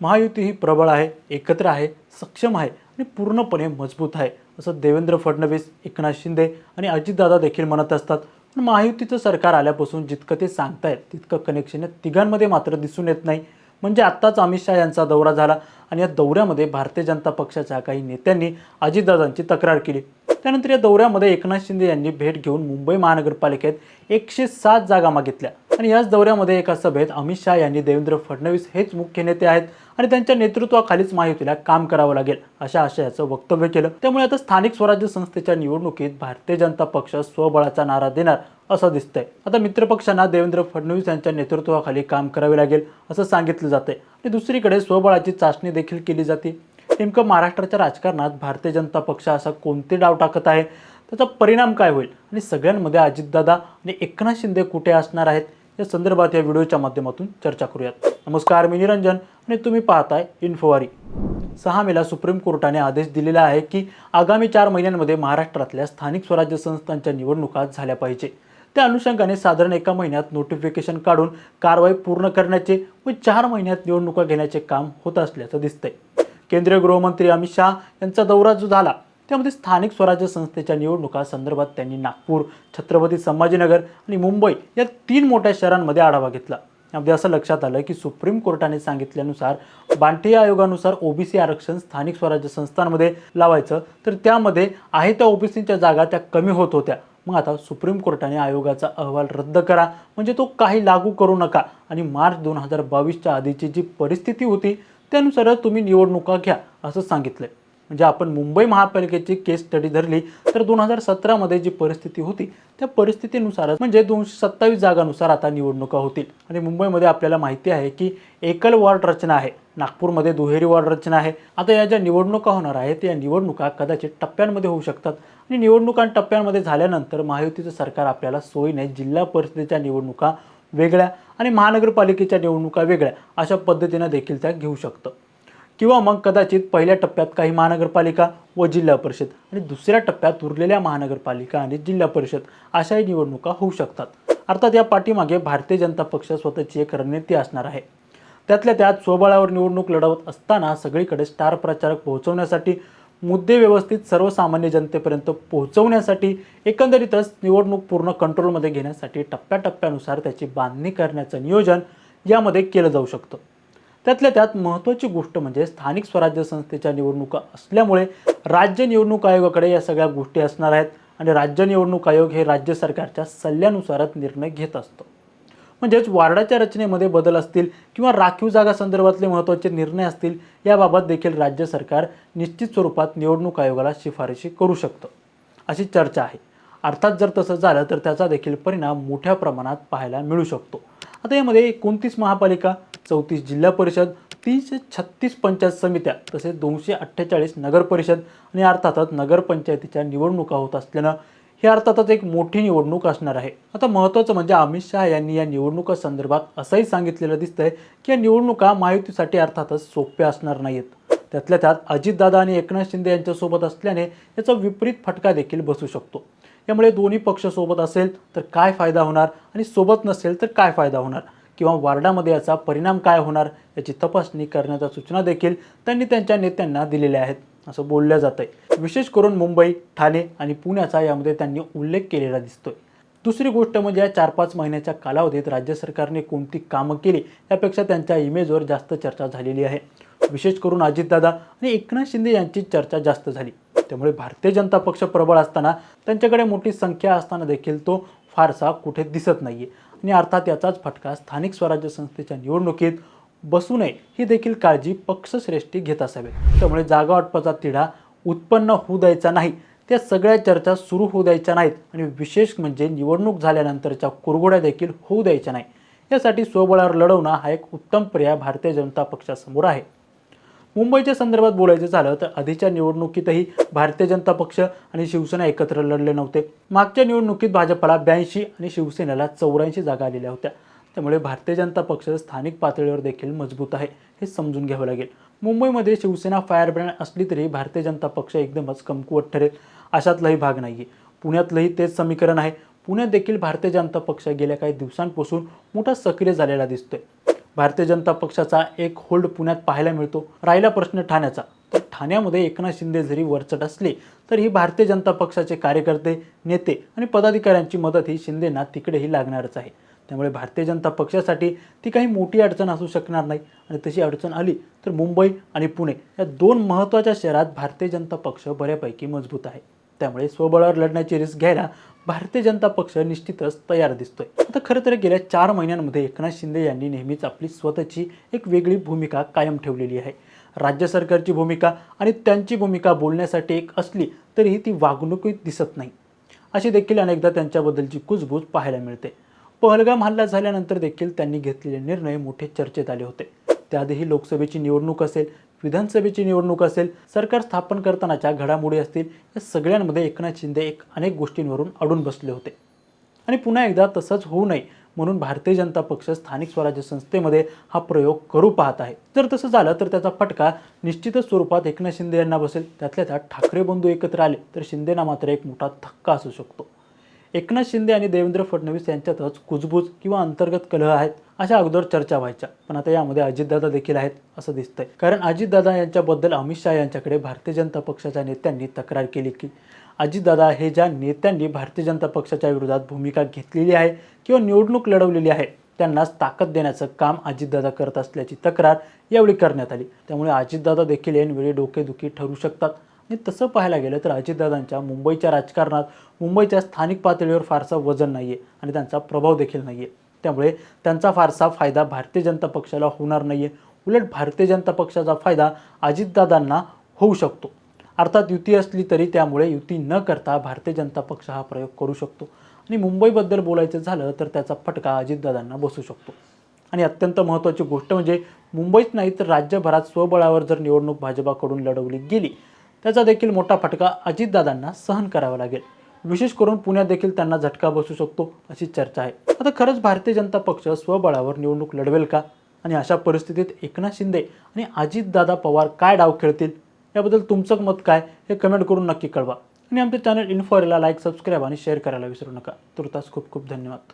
महायुती ही प्रबळ आहे एकत्र आहे सक्षम आहे आणि पूर्णपणे मजबूत आहे असं देवेंद्र फडणवीस एकनाथ शिंदे आणि अजितदादा देखील म्हणत असतात. पण महायुतीचं सरकार आल्यापासून जितकं ते सांगतायत तितकं कनेक्शन या तिघांमध्ये मात्र दिसून येत नाही. म्हणजे आत्ताच अमित शहा यांचा दौरा झाला आणि या दौऱ्यामध्ये भारतीय जनता पक्षाच्या काही नेत्यांनी अजितदादांची तक्रार केली. त्यानंतर या दौऱ्यामध्ये एकनाथ शिंदे यांनी भेट घेऊन मुंबई महानगरपालिकेत एकशे सात जागा मागितल्या. आणि याच दौऱ्यामध्ये एका सभेत अमित शहा यांनी देवेंद्र फडणवीस हेच मुख्य नेते आहेत आणि त्यांच्या नेतृत्वाखालीच महायुतीला काम करावं लागेल अशा आशयाचं वक्तव्य केलं. त्यामुळे आता स्थानिक स्वराज्य संस्थेच्या निवडणुकीत भारतीय जनता पक्ष स्वबळाचा नारा देणार असं दिसतंय. आता मित्रपक्षांना देवेंद्र फडणवीस यांच्या नेतृत्वाखाली काम करावे लागेल असं सांगितलं जातंय. आणि दुसरीकडे स्वबळाची चाचणी देखील केली जाते. नेमकं महाराष्ट्राच्या राजकारणात भारतीय जनता पक्ष असा कोणते डाव टाकत आहे? त्याचा परिणाम काय होईल? आणि सगळ्यांमध्ये अजितदादा आणि एकनाथ शिंदे कुठे असणार आहेत? या संदर्भात या व्हिडिओच्या माध्यमातून चर्चा करूयात. नमस्कार मी निरंजन आणि तुम्ही पाहताय इन्फोवारी. सहा मेला सुप्रीम कोर्टाने आदेश दिलेला आहे की आगामी चार महिन्यांमध्ये महाराष्ट्रातल्या स्थानिक स्वराज्य संस्थांच्या निवडणुका झाल्या पाहिजे. त्या अनुषंगाने साधारण एका महिन्यात नोटिफिकेशन काढून कारवाई पूर्ण करण्याचे व चार महिन्यात निवडणुका घेण्याचे काम होत असल्याचं दिसतंय. केंद्रीय गृहमंत्री अमित शहा यांचा दौरा जो झाला त्यामध्ये स्थानिक स्वराज्य संस्थेच्या निवडणुका संदर्भात त्यांनी नागपूर छत्रपती संभाजीनगर आणि मुंबई या तीन मोठ्या शहरांमध्ये आढावा घेतला. यामध्ये असं लक्षात आलं की सुप्रीम कोर्टाने सांगितल्यानुसार बांटिया आयोगानुसार ओबीसी आरक्षण स्थानिक स्वराज्य संस्थांमध्ये लावायचं तर त्यामध्ये आहे त्या ओबीसीच्या जागा त्या कमी होत होत्या. मग आता सुप्रीम कोर्टाने आयोगाचा अहवाल रद्द करा म्हणजे तो काही लागू करू नका. आणि मार्च दोन हजार बावीसच्या आधीची जी परिस्थिती होती त्यानुसारच तुम्ही निवडणुका घ्या असं सांगितलंय. म्हणजे आपण मुंबई महापालिकेची केस स्टडी धरली तर दोन हजार सतरामध्ये जी परिस्थिती होती त्या परिस्थितीनुसारच म्हणजे दोनशे सत्तावीस जागानुसार आता निवडणुका होतील. आणि मुंबईमध्ये आपल्याला माहिती आहे की एकल वॉर्ड रचना आहे. नागपूरमध्ये दुहेरी वॉर्ड रचना आहे. आता या ज्या निवडणुका होणार आहेत या निवडणुका कदाचित टप्प्यांमध्ये होऊ शकतात. आणि निवडणुका टप्प्यांमध्ये झाल्यानंतर महायुतीचं सरकार आपल्याला सोयीने जिल्हा परिषदेच्या निवडणुका वेगळ्या आणि महानगरपालिकेच्या निवडणुका वेगळ्या अशा पद्धतीनं देखील त्या घेऊ शकतं. किंवा मग कदाचित पहिल्या टप्प्यात काही महानगरपालिका व जिल्हा परिषद आणि दुसऱ्या टप्प्यात उरलेल्या महानगरपालिका आणि जिल्हा परिषद अशाही निवडणुका होऊ शकतात. अर्थात या पाठीमागे भारतीय जनता पक्ष स्वतःची एक रणनीती असणार आहे. त्यातल्या त्यात स्वबळावर निवडणूक लढवत असताना सगळीकडे स्टार प्रचारक पोहोचवण्यासाठी मुद्दे व्यवस्थित सर्वसामान्य जनतेपर्यंत पोहोचवण्यासाठी एकंदरीतच निवडणूक पूर्ण कंट्रोलमध्ये घेण्यासाठी टप्प्याटप्प्यानुसार त्याची बांधणी करण्याचं नियोजन यामध्ये केलं जाऊ शकतं. त्यातल्या त्यात महत्त्वाची गोष्ट म्हणजे स्थानिक स्वराज्य संस्थेच्या निवडणुका असल्यामुळे राज्य निवडणूक आयोगाकडे या सगळ्या गोष्टी असणार आहेत आणि राज्य निवडणूक आयोग हे राज्य सरकारच्या सल्ल्यानुसारच निर्णय घेत असतं. म्हणजेच वार्डाच्या रचनेमध्ये बदल असतील किंवा राखीव जागा संदर्भातले महत्त्वाचे निर्णय असतील याबाबत देखील राज्य सरकार निश्चित स्वरूपात निवडणूक आयोगाला शिफारशी करू शकतं अशी चर्चा आहे. अर्थात जर तसं झालं तर त्याचा देखील परिणाम मोठ्या प्रमाणात पाहायला मिळू शकतो. आता यामध्ये एकोणतीस महापालिका चौतीस जिल्हा परिषद तीनशे छत्तीस पंचायत समित्या तसेच दोनशे अठ्ठेचाळीस नगरपरिषद आणि अर्थातच नगरपंचायतीच्या निवडणुका होत असल्यानं ही अर्थातच एक मोठी निवडणूक असणार आहे. आता महत्त्वाचं म्हणजे अमित शहा यांनी या निवडणुका संदर्भात असंही सांगितलेलं दिसतंय की या निवडणुका महायुतीसाठी अर्थातच सोप्या असणार नाहीत त्यातल्या त्यात अजितदादा आणि एकनाथ शिंदे यांच्यासोबत असल्याने याचा विपरीत फटका देखील बसू शकतो. यामुळे दोन्ही पक्ष सोबत असेल तर काय फायदा होणार आणि सोबत नसेल तर काय फायदा होणार? किंवा वार्डामध्ये याचा परिणाम काय होणार याची तपासणी करण्याच्या सूचना देखील त्यांनी त्यांच्या नेत्यांना दिलेल्या आहेत. असं बोललं जात आहे विशेष करून मुंबई ठाणे आणि पुण्याचा यामध्ये त्यांनी उल्लेख केलेला दिसतोय. दुसरी गोष्ट म्हणजे या चार पाच महिन्याच्या कालावधीत राज्य सरकारने कोणती कामं केली यापेक्षा त्यांच्या इमेजवर जास्त चर्चा झालेली आहे. विशेष करून अजितदादा आणि एकनाथ शिंदे यांची चर्चा जास्त झाली. त्यामुळे भारतीय जनता पक्ष प्रबळ असताना त्यांच्याकडे मोठी संख्या असताना देखील तो फारसा कुठे दिसत नाहीये. आणि अर्थात याचाच फटका स्थानिक स्वराज्य संस्थेच्या निवडणुकीत बसू नये ही देखील काळजी पक्षश्रेष्ठी घेत असावे. त्यामुळे जागा वाटपाचा तिढा उत्पन्न होऊ द्यायचा नाही. त्या सगळ्या चर्चा सुरू होऊ द्यायच्या नाहीत आणि विशेष म्हणजे निवडणूक झाल्यानंतरच्या कुरगोड्या देखील होऊ द्यायच्या नाही. यासाठी स्वबळावर लढवणं हा एक उत्तम पर्याय भारतीय जनता पक्षासमोर आहे. मुंबईच्या संदर्भात बोलायचं झालं तर आधीच्या निवडणुकीतही भारतीय जनता पक्ष आणि शिवसेना एकत्र लढले नव्हते. मागच्या निवडणुकीत भाजपला ब्याऐंशी आणि शिवसेनेला चौऱ्याऐंशी जागा आलेल्या होत्या. त्यामुळे भारतीय जनता पक्ष स्थानिक पातळीवर देखील मजबूत आहे हे समजून घ्यावं लागेल. मुंबईमध्ये शिवसेना फायर ब्रँड असली तरी भारतीय जनता पक्ष एकदमच कमकुवत ठरेल अशातलाही भाग नाही आहे पुण्यातलंही तेच समीकरण आहे. पुण्यात देखील भारतीय जनता पक्ष गेल्या काही दिवसांपासून मोठा सक्रिय झालेला दिसतोय. भारतीय जनता पक्षाचा एक होल्ड पुण्यात पाहायला मिळतो. राहिला प्रश्न ठाण्याचा. तर ठाण्यामध्ये एकनाथ शिंदे जरी वरचढ असले तर ही भारतीय जनता पक्षाचे कार्यकर्ते नेते आणि पदाधिकाऱ्यांची मदत ही शिंदेना तिकडेही लागणारच आहे. त्यामुळे भारतीय जनता पक्षासाठी ती काही मोठी अडचण असू शकणार नाही. आणि तशी अडचण आली तर मुंबई आणि पुणे या दोन महत्त्वाच्या शहरात भारतीय जनता पक्ष बऱ्यापैकी मजबूत आहे. त्यामुळे स्वबळावर लढण्याची रिस्क घ्यायला भारतीय जनता पक्ष निश्चितच तयार दिसतोय. आता खरं तर गेल्या चार महिन्यांमध्ये एकनाथ शिंदे यांनी नेहमीच आपली स्वतःची एक वेगळी भूमिका कायम ठेवलेली आहे. राज्य सरकारची भूमिका आणि त्यांची भूमिका बोलण्यासाठी एक असली तरीही ती वागणुकीत दिसत नाही. अशी देखील अनेकदा त्यांच्याबद्दलची कुजबूज पाहायला मिळते. पहलगाम हल्ला झाल्यानंतर देखील त्यांनी घेतलेले निर्णय मोठे चर्चेत आले होते. त्याआधीही लोकसभेची निवडणूक असेल विधानसभेची निवडणूक असेल सरकार स्थापन करतानाच्या घडामोडी असतील या सगळ्यांमध्ये एकनाथ शिंदे एक अनेक गोष्टींवरून अडून बसले होते. आणि पुन्हा एकदा तसंच होऊ नये म्हणून भारतीय जनता पक्ष स्थानिक स्वराज्य संस्थेमध्ये हा प्रयोग करू पाहत आहे. जर तसं झालं तर त्याचा फटका निश्चितच स्वरूपात एकनाथ शिंदे यांना बसेल. त्यातल्या त्यात ठाकरे बंधू एकत्र आले तर शिंदेना मात्र एक मोठा धक्का असू शकतो. एकनाथ शिंदे आणि देवेंद्र फडणवीस यांच्यातच कुजबूज किंवा अंतर्गत कलह आहेत. अशा अगोदर चर्चा व्हायच्या. पण आता यामध्ये अजितदादा देखील आहेत असं दिसतंय. कारण अजितदादा यांच्याबद्दल अमित शहा यांच्याकडे भारतीय जनता पक्षाच्या नेत्यांनी तक्रार केली की अजितदादा हे ज्या नेत्यांनी भारतीय जनता पक्षाच्या विरोधात भूमिका घेतलेली आहे किंवा निवडणूक लढवलेली आहे त्यांनाच ताकद देण्याचं काम अजितदादा करत असल्याची तक्रार यावेळी करण्यात आली. त्यामुळे अजितदादा देखील यावेळी डोकेदुखी ठरू शकतात. आणि तसं पाहायला गेलं तर अजितदादांच्या मुंबईच्या राजकारणात मुंबईच्या स्थानिक पातळीवर फारसा वजन नाही आहे आणि त्यांचा प्रभाव देखील नाही आहे त्यामुळे त्यांचा फारसा फायदा भारतीय जनता पक्षाला होणार नाही आहे उलट भारतीय जनता पक्षाचा फायदा अजितदादांना होऊ शकतो. अर्थात युती असली तरी त्यामुळे युती न करता भारतीय जनता पक्ष हा प्रयोग करू शकतो. आणि मुंबईबद्दल बोलायचं झालं तर त्याचा फटका अजितदादांना बसू शकतो. आणि अत्यंत महत्त्वाची गोष्ट म्हणजे मुंबईत नाही तर राज्यभरात स्वबळावर जर निवडणूक भाजपाकडून लढवली गेली त्याचा देखील मोठा फटका अजितदादांना सहन करावा लागेल. विशेष करून पुण्यात देखील त्यांना झटका बसू शकतो अशी चर्चा आहे. आता खरंच भारतीय जनता पक्ष स्वबळावर निवडणूक लढवेल का? आणि अशा परिस्थितीत एकनाथ शिंदे आणि अजितदादा पवार काय डाव खेळतील? याबद्दल तुमचं मत काय हे कमेंट करून नक्की कळवा. आणि आमचे चॅनल इन्फॉरेला लाईक सबस्क्राईब आणि शेअर करायला विसरू नका. तुर्तास खूप खूप धन्यवाद.